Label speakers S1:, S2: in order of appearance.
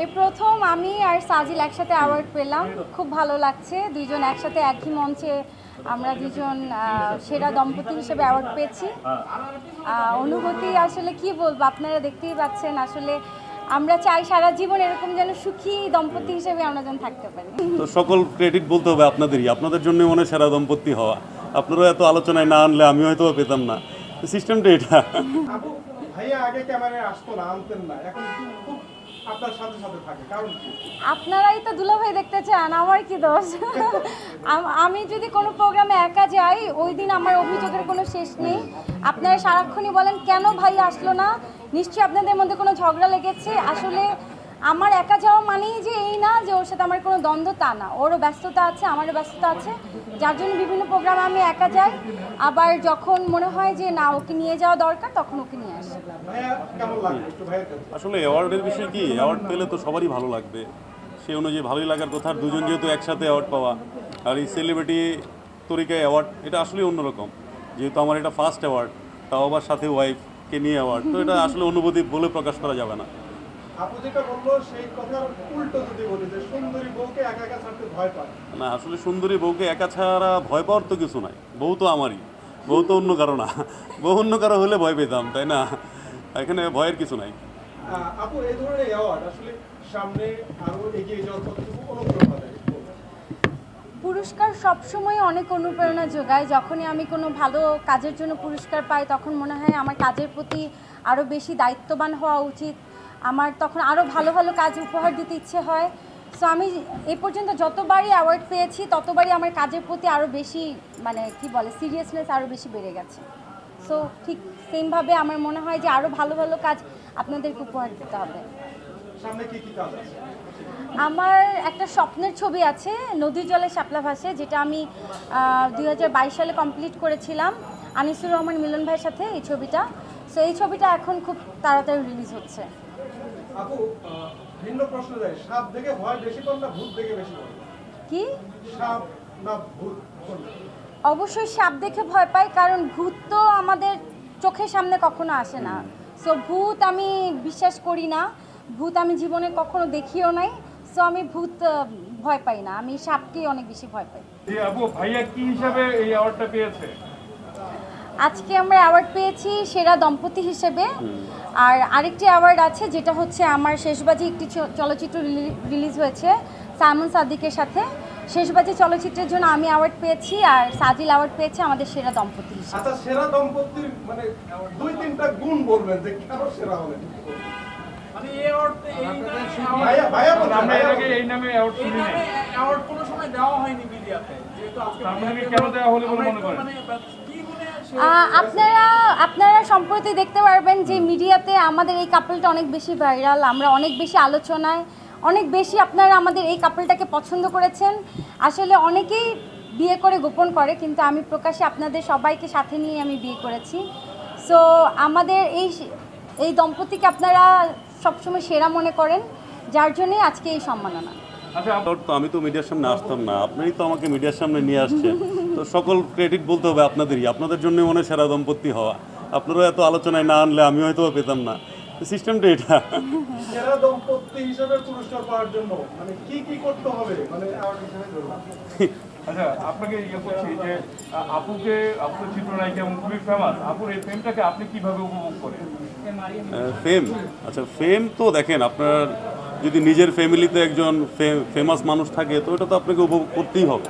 S1: এই প্রথম আমি আর সাজিল একসাথে অ্যাওয়ার্ড পেলাম। খুব ভালো লাগছে। দুইজন একসাথে একই মঞ্চে আমরা দুজন সেরা দম্পতি হিসেবে অ্যাওয়ার্ড পেয়েছি। অনুভূতি আসলে কি বলব আপনারা দেখতেই পাচ্ছেন আসলে আমরা চাই সারা জীবন এরকম যেন সুখী দম্পতি হিসেবে আমরা যেন থাকতে পারি।
S2: তো সকল ক্রেডিট বলতে হবে আপনাদেরই। আপনাদের জন্য মনে হয় সেরা দম্পতি হওয়া। আপনারা এত আলোচনায় না আনলে আমি হয়তো পেতাম না। সিস্টেমটা এটা।
S3: ভাইয়া আগে ক্যামেরায় আসতো না আনতেন না। এখন খুব আপনার সাথে সাথে থাকে, কারণ
S1: আপনারাই তো দুলাভাই দেখতে চান, আমার কি দোষ? আমি যদি কোনো প্রোগ্রামে একা যাই, ওই দিন আমার অভিযোগের কোনো শেষ নেই। আপনারা সারাক্ষণই বলেন, কেন ভাই আসলো না? নিশ্চয়ই আপনাদের মধ্যে কোনো ঝগড়া লেগেছে। আসলে আমার একা যাওয়া মানেই যে এই না যে ওর সাথে আমার কোনো দ্বন্দ্ব তা না। ওরও ব্যস্ততা আছে আমারও ব্যস্ততা আছে। যার জন্য বিভিন্ন প্রোগ্রামে আমি একা যাই। আবার যখন মনে হয় যে না ওকে নিয়ে যাওয়া দরকার তখন ওকে নিয়ে আসি।
S2: আসলে অ্যাওয়ার্ডের বিষয় কি? অ্যাওয়ার্ড পেলে তো সবারই ভালো লাগবে। সেই অনুযায়ী ভালোই লাগার কথা দুজন যেহেতু একসাথে অ্যাওয়ার্ড পাওয়া। আর এই সেলিব্রিটি তরিকায় অ্যাওয়ার্ড এটা আসলেই অন্যরকম। যেহেতু আমার এটা ফার্স্ট অ্যাওয়ার্ড তাও আবার সাথে ওয়াইফকে নিয়ে অ্যাওয়ার্ড তো এটা আসলে অনুভূতি বলে প্রকাশ করা যাবে না।
S3: আপু যেটা বলল সেই কথার উল্টো যদি বলি যে সুন্দরী বউকে একা একা ছাড়তে ভয় পায়।
S2: না আসলে সুন্দরী বউকে একা ছাড়া ভয় পাওয়ার তো কিছু নাই। বউ তো আমারই। বউ তো অন্য কারও না। বউ অন্য কারও হলে ভয় পেতাম তাই না? এখানে ভয়ের কিছু নাই।
S3: আপু এই ধরনের অ্যাওয়ার্ড আসলে সামনে আরও এগিয়ে যাওয়ার কতটুকু অনুপ্রেরণা দেয়।
S1: পুরস্কার সবসময় অনেক অনুপ্রেরণা যোগায়। যখনই আমি কোনো ভালো কাজের জন্য পুরস্কার পাই তখন মনে হয় আমার কাজের প্রতি আরও বেশি দায়িত্ববান হওয়া উচিত। আমার তখন আরও ভালো ভালো কাজ উপহার দিতে ইচ্ছে হয়। সো আমি এ পর্যন্ত যতবারই অ্যাওয়ার্ড পেয়েছি ততবারই আমার কাজের প্রতি আরও বেশি মানে কি বলে সিরিয়াসনেস আরও বেশি বেড়ে গেছে। সো ঠিক সেমভাবে আমার মনে হয় যে আরও ভালো ভালো কাজ আপনাদেরকে উপহার দিতে হবে। আমার একটা স্বপ্নের ছবি আছে নদীর জলে শাপলা ভাসে যেটা আমি দু হাজার বাইশ সালে কমপ্লিট করেছিলাম। আনিসুর রহমান মিলন ভাইয়ের সাথে এই ছবিটা। সো এই ছবিটা এখন খুব তাড়াতাড়ি রিলিজ হচ্ছে।
S3: আপু ভিন্ন প্রশ্ন যায়। সাপ দেখে ভয় বেশি পান না ভূত দেখে বেশি পান
S1: কি?
S3: সাপ না ভূত?
S1: অবশ্যই সাপ দেখে ভয় পাই কারণ ভূত তো আমাদের চোখের সামনে কখনো আসে না। সো ভূত আমি বিশ্বাস করি না। ভূত আমি জীবনে কখনো দেখিও নাই। সো আমি ভূত ভয় পাই না। আমি সাপকেই অনেক বেশি ভয় পাই।
S4: জি আপু ভাইয়া কি হিসাবে এই অ্যাওয়ার্ডটা পেয়েছে?
S1: আজকে আমরা অ্যাওয়ার্ড পেয়েছি সেরা দম্পতি হিসেবে। আর আরেকটি অ্যাওয়ার্ড আছে যেটা হচ্ছে আমার শেষবাজি একটি চ- চলচ্চিত্র রিলিজ হয়েছে সাইমন সাদিকের সাথে। শেষবাজি চলচ্চিত্রের জন্য আমি অ্যাওয়ার্ড পেয়েছি আর সাজিল অ্যাওয়ার্ড পেয়েছে আমাদের সেরা দম্পতি হিসেবে।
S3: আচ্ছা সেরা দম্পতির মানে দুই তিনটা গুণ বলবেন যে কেন সেরা হলেন?
S5: মানে এই
S4: আমরা এর আগে এই নামে অ্যাওয়ার্ড শুনি
S5: নামে কোনো সময় দেওয়া হয়নি মিডিয়াতে। যেহেতু আজকে
S4: মানে কেন দেওয়া হলো বলে মনে করেন?
S1: আপনারা আপনারা সম্প্রতি দেখতে পারবেন যে মিডিয়াতে আমাদের এই কাপলটা অনেক বেশি ভাইরাল আমরা অনেক বেশি আলোচনায়, অনেক বেশি আপনারা আমাদের এই কাপলটাকে পছন্দ করেছেন। আসলে অনেকেই বিয়ে করে গোপন করে, কিন্তু আমি প্রকাশ্যে আপনাদের সবাইকে সাথে নিয়ে আমি বিয়ে করেছি। সো আমাদের এই এই দম্পতিকে আপনারা সবসময় সেরা মনে করেন, যার জন্যই আজকে এই সম্মাননা।
S2: তো আমি তো মিডিয়ার সামনে আসতাম না আপনারই তো আমাকে মিডিয়ার সামনে নিয়ে আসছেন তো সকল ক্রেডিট বলতে হবে আপনাদেরই আপনাদের জন্য মনে হয় সেরা দম্পতি হওয়া। আপনারাও এত আলোচনায় না আনলে আমি হয়তো পেতাম না। সিস্টেমটা এটা।
S3: সেরা দম্পতি হিসেবে পুরস্কার পাওয়ার জন্য মানে কি কি করতে হবে? মানে
S4: আচ্ছা আপনাকে ইয়ে করছি যে আপুকে আপুর চিত্রনায়িকা এবং খুবই ফেমাস আপুর এই ফেমটাকে আপনি কীভাবে উপভোগ করেন?
S2: ফেম আচ্ছা ফেম তো দেখেন আপনার যদি নিজের ফ্যামিলিতে একজন ফেমাস মানুষ থাকে তো এটা তো আপনাকে উপভোগ করতেই হবে।